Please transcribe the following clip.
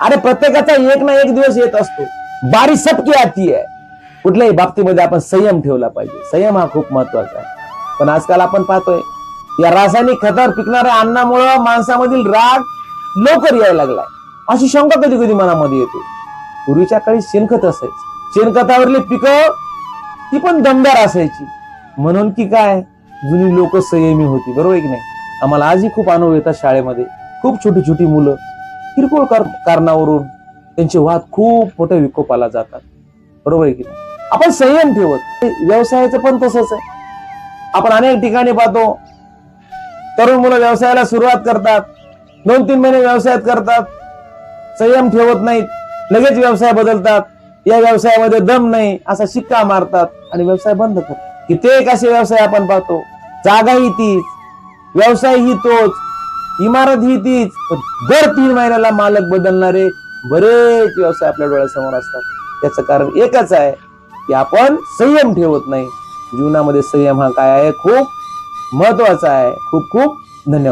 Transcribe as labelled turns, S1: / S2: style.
S1: अरे प्रत्येकाचा एक ना एक दिवस येत असतो. बारी सबकी आती आहे. कुठल्याही बाबतीमध्ये आपण संयम ठेवला पाहिजे. संयम हा खूप महत्त्वाचा आहे. पण आजकाल आपण पाहतोय या रासायनिक खतावर पिकणाऱ्या अन्नामुळं माणसामधील राग लवकर यायला लागलाय. अशी शंका कधी कधी मनामध्ये येते. पूर्वीच्या काळी शेणखत असायचं. शेणखतावरली पिकं ती पण दमदार असायची. म्हणून की काय? जुनी लोक संयमी होती. बरोबर की नाही? आम्हाला आजही खूप अनुभव येतात शाळेमध्ये. खूप छोटी छोटी मुलं. किरकोळ कारणावरून त्यांचे वाद खूप मोठ्या विकोपाला जातात. बरोबर आहे की आपण संयम ठेवत. व्यवसायाचं पण तसंच आहे. आपण अनेक ठिकाणी पाहतो. तरुण मुलं व्यवसायाला सुरुवात करतात. दोन तीन महिने व्यवसायात करतात. संयम ठेवत नाहीत. लगेच व्यवसाय बदलतात. या व्यवसायामध्ये दम नाही असा शिक्का मारतात आणि व्यवसाय बंद करतात. कित्येक असे व्यवसाय आपण पाहतो. जागाही तीच. व्यवसाय ही तोच. इमारत ही तीच. दर तीन महिन्याला मालक बदलणारे बरेच व्यवसाय आपल्या डोळ्यासमोर असतात. त्याचं कारण एकच आहे की आपण संयम ठेवत नाही. जीवनामध्ये संयम हा काय आहे? खूप महत्त्वाचा आहे. खूप खूप धन्यवाद.